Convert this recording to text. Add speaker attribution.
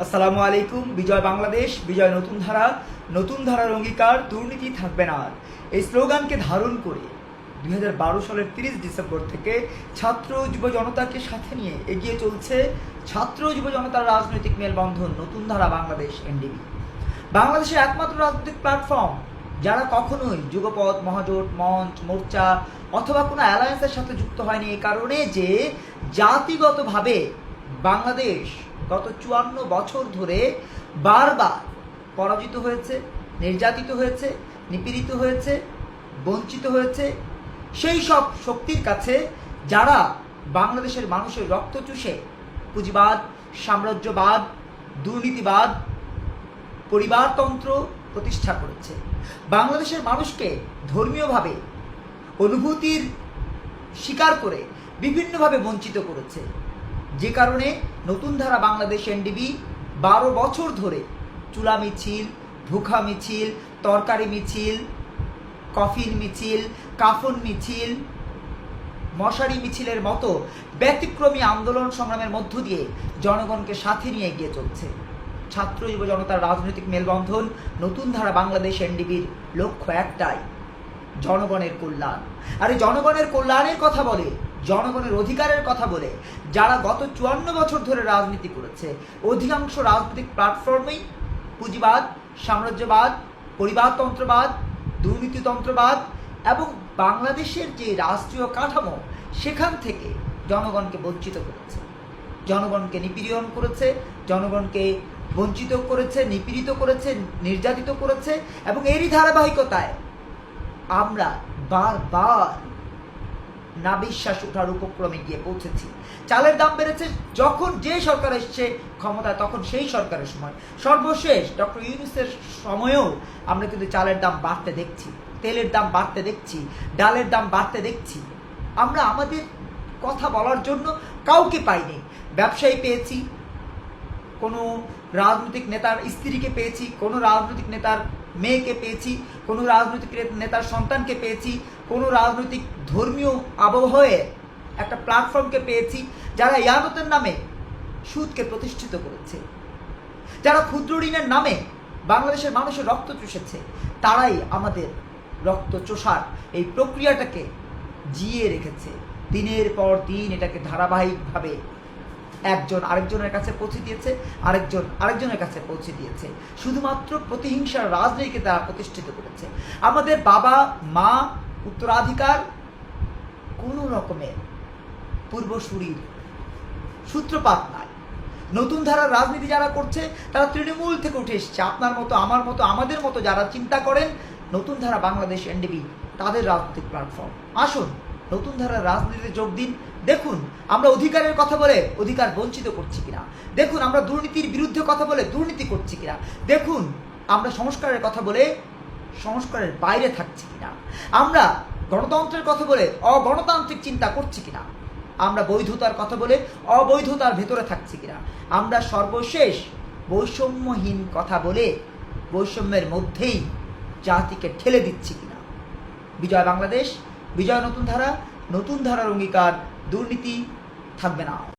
Speaker 1: আসসালামু আলাইকুম, বিজয় বাংলাদেশ, বিজয় নতুন ধারা, নতুন ধারার অঙ্গীকার, দুর্নীতি থাকবে না আর। এই স্লোগানকে ধারণ করে দু হাজার বারো সালের তিরিশ ডিসেম্বর থেকে ছাত্র যুব জনতাকে সাথে নিয়ে এগিয়ে চলছে ছাত্র যুব জনতার রাজনৈতিক মেলবন্ধন, নতুন ধারা, বাংলাদেশ এনডিবি। বাংলাদেশের একমাত্র রাজনৈতিক প্ল্যাটফর্ম, যারা কখনোই যুগপথ, মহাজোট, মঞ্চ, মোর্চা অথবা কোনো অ্যালায়েন্সের সাথে যুক্ত হয়নি, এই কারণে যে জাতিগতভাবে বাংলাদেশ গত চুয়ান্ন বছর ধরে বারবার পরাজিত হয়েছে, নির্যাতিত হয়েছে, নিপীড়িত হয়েছে, বঞ্চিত হয়েছে। সেই সব শক্তির কাছে যারা বাংলাদেশের মানুষের রক্ত চুষে, পুঁজিবাদ, সাম্রাজ্যবাদ, দুর্নীতিবাদ, পরিবারতন্ত্র প্রতিষ্ঠা করেছে। বাংলাদেশের মানুষকে ধর্মীয়ভাবে অনুভূতির স্বীকার করে বিভিন্নভাবে বঞ্চিত করেছে। যে কারণে নতুন ধারা বাংলাদেশ এনডিবি বারো বছর ধরে চুলা মিছিল, ভুখা মিছিল, তরকারি মিছিল কফিন মিছিল, কাফন মিছিল, মশারি মিছিলের মতো ব্যতিক্রমী আন্দোলন সংগ্রামের মধ্য দিয়ে জনগণকে সাথে নিয়ে এগিয়ে চলছে। ছাত্র যুব জনতার রাজনৈতিক মেলবন্ধন নতুন ধারা বাংলাদেশ এনডিবির লক্ষ্য একটাই, জনগণের কল্যাণ। আর এই জনগণের কল্যাণের কথা বলে জনগণের অধিকারের কথা বলে, যারা গত চুয়ান্ন বছর ধরে রাজনীতি করেছে। অধিকাংশ রাজনৈতিক প্ল্যাটফর্মেই পুঁজিবাদ, সাম্রাজ্যবাদ, পরিবারতন্ত্রবাদ, দুর্নীতিতন্ত্রবাদ এবং বাংলাদেশের যে রাষ্ট্রীয় কাঠামো, সেখান থেকে জনগণকে বঞ্চিত করেছে। জনগণকে নিপীড়ন করেছে, জনগণকে বঞ্চিত করেছে, নিপীড়িত করেছে, নির্যাতিত করেছে এবং এরই ধারাবাহিকতায় আমরা বারবার না বিশ্বাস ওঠার উপক্রমে গিয়ে পৌঁছেছি। চালের দাম বেড়েছে যখন যে সরকার এসছে ক্ষমতায় তখন সেই সরকারের সময়। সর্বশেষ ডক্টর ইউনুসের সময়েও আমরা কিন্তু চালের দাম বাড়তে দেখছি, তেলের দাম বাড়তে দেখছি, ডালের দাম বাড়তে দেখছি। আমরা আমাদের কথা বলার জন্য কাউকে পাইনি। ব্যবসায়ী পেয়েছি, কোনো রাজনৈতিক নেতার স্ত্রীকে পেয়েছি, কোনো রাজনৈতিক নেতার মেয়েকে পেয়েছি, কোনো রাজনৈতিক নেতার সন্তানকে পেয়েছি, কোনো রাজনৈতিক ধর্মীয় আবহাওয়ে একটা প্ল্যাটফর্মকে পেয়েছি, যারা ইয়ানতের নামে সুদকে প্রতিষ্ঠিত করেছে। যারা ক্ষুদ্র ঋণের নামে বাংলাদেশের মানুষের রক্ত চুষেছে, তারাই আমাদের রক্ত চোষার এই প্রক্রিয়াটাকে জিয়ে রেখেছে। দিনের পর দিন এটাকে ধারাবাহিকভাবে একজন আরেকজনের কাছে পৌঁছে দিয়েছে, আরেকজন আরেকজনের কাছে পৌঁছে দিয়েছে। শুধুমাত্র প্রতিহিংসার রাজনীতিকে তারা প্রতিষ্ঠিত করেছে। আমাদের বাবা, মা, উত্তরাধিকার কোনো রকমের পূর্বসূরির সূত্রপাত নাই। নতুন ধারার রাজনীতি যারা করছে, তারা তৃণমূল থেকে উঠে এসছে। আপনার মতো, আমার মতো, আমাদের মতো যারা চিন্তা করেন, নতুন ধারা বাংলাদেশ এনডিবি, তাদের রাজনৈতিক প্ল্যাটফর্ম আসুন নতুন ধারার রাজনীতিতে যোগ দিন। দেখুন, আমরা অধিকারের কথা বলে অধিকার বঞ্চিত করছি কিনা। দেখুন, আমরা দুর্নীতির বিরুদ্ধে কথা বলে দুর্নীতি করছি কিনা। দেখুন, আমরা সংস্কারের কথা বলে সংস্কারের বাইরে থাকছি কিনা। আমরা গণতন্ত্রের কথা বলে অগণতান্ত্রিক চিন্তা করছি কিনা। আমরা বৈধতার কথা বলে অবৈধতার ভেতরে থাকছি কিনা। আমরা সর্বশেষ বৈষম্যহীন কথা বলে বৈষম্যের মধ্যেই জাতিকে ঠেলে দিচ্ছি কিনা। বিজয় বাংলাদেশ বিজয় নতুন ধারা নতুন ধারার অঙ্গীকার দুর্নীতি থাকবে না।